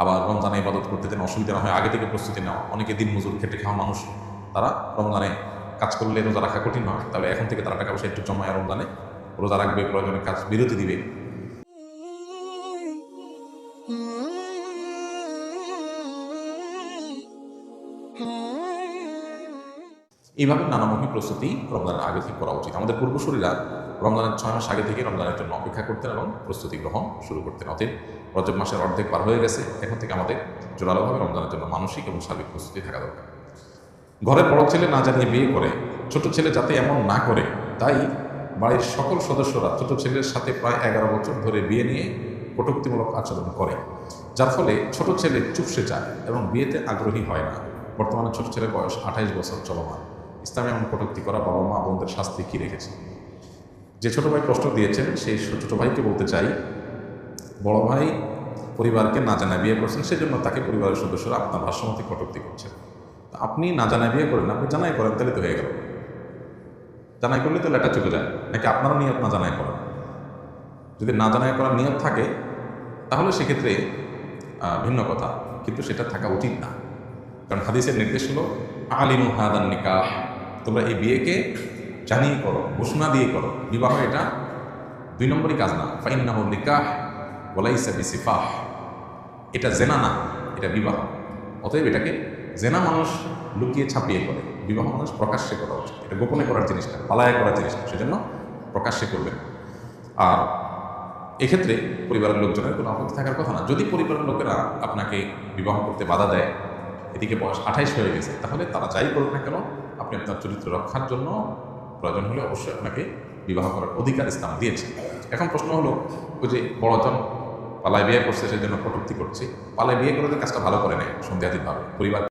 আবার রমজানে ইবাদত করতে যেন অসুবিধা না হয়, আগে থেকে প্রস্তুতি নেওয়া। অনেকে দিন মজুর খেটে খাওয়া মানুষ, তারা রমজানে কাজ করলে রোজা রাখা কঠিন হয়। তাহলে এখন থেকে তারা টাকা পয়সা একটু জমায় রমজানে রোজা রাখবে, প্রয়োজনে কাজ বিরতি দিবে। এইভাবে নানামুখী প্রস্তুতি রমজানের আগে থেকে করা উচিত। আমাদের পূর্বসূরীরা রমজানের ছয় মাস আগে থেকে রমজানের জন্য অপেক্ষা করতেন এবং প্রস্তুতি গ্রহণ শুরু করতেন অতএব রজব মাসের অর্ধেক পার হয়ে গেছে। এখন থেকে আমাদের জোরালোভাবে রমজানের জন্য মানসিক এবং সার্বিক প্রস্তুতি থাকা দরকার। ঘরের বড় ছেলে না জানিয়ে বিয়ে করে, ছোট ছেলে যাতে এমন না করে, তাই বাড়ির সকল সদস্যরা ছোট ছেলের সাথে প্রায় এগারো বছর ধরে বিয়ে নিয়ে কটুক্তিমূলক আচরণ করে। যার ফলে ছোট ছেলে চুপসে যায় এবং বিয়েতে আগ্রহী হয় না। বর্তমানে ছোট ছেলের বয়স আঠাইশ বছর চলমান। ইসলামে এমন কটুক্তি করা বাবা মা বোনদের শাস্তি কী রেখেছে? যে ছোট ভাই প্রশ্ন দিয়েছেন, সেই ছোট ভাইকে বলতে চাই, বড় ভাই পরিবারকে না জানায় বিয়ে করছেন, সেজন্য তাকে পরিবারের সদস্যরা আপনার ভাষ্যমতে কটুক্তি করছেন। আপনি না জানায় বিয়ে করেন, আপনি জানাই করেন, তাহলে তো হয়ে গেল। জানাই করলে তো লেটা চলে যায়, নাকি আপনারও নিয়ত না জানাই করেন যদি না জানাই করার নিয়ত থাকে, তাহলে সেক্ষেত্রে ভিন্ন কথা, কিন্তু সেটা থাকা উচিত না। কারণ হাদিসের নির্দেশ হলো, আলিমু হাদান নিকাহ তোমরা এই বিয়েকে জানিয়ে করো, ঘোষণা দিয়ে করো। বিবাহ এটা দুই নম্বরই কাজ না। ফাইন্নাহ নিকাহ ওলাইসা বিসিফাহ। এটা জেনা না, এটা বিবাহ। অতএব এটাকে জেনা মানুষ লুকিয়ে ছাপিয়ে করে, বিবাহ মানুষ প্রকাশ্যে করা উচিত। এটা গোপনে করার জিনিসটা, পালায় করার জিনিসটা, সেজন্য প্রকাশ্যে করবেন আর এক্ষেত্রে পরিবারের লোকজনের কোনো আপত্তি থাকার কথা না। যদি পরিবারের লোকেরা আপনাকে বিবাহ করতে বাধা দেয়, এদিকে বয়স আঠাইশ হয়ে গেছে, তাহলে তারা যাই করুক না কেন, আপনি আপনার চরিত্র রক্ষার জন্য প্রয়োজন হলে অবশ্যই আপনাকে বিবাহ করার অধিকার ইসলাম দিয়েছে। এখন প্রশ্ন হলো, ওই যে বড়জন পালায় বিয়ে করছে, সেজন্য কটূক্তি করছে। পালায় বিয়ে করে কাজটা ভালো করে নেয়, সন্দেহাতীতভাবে। পরিবার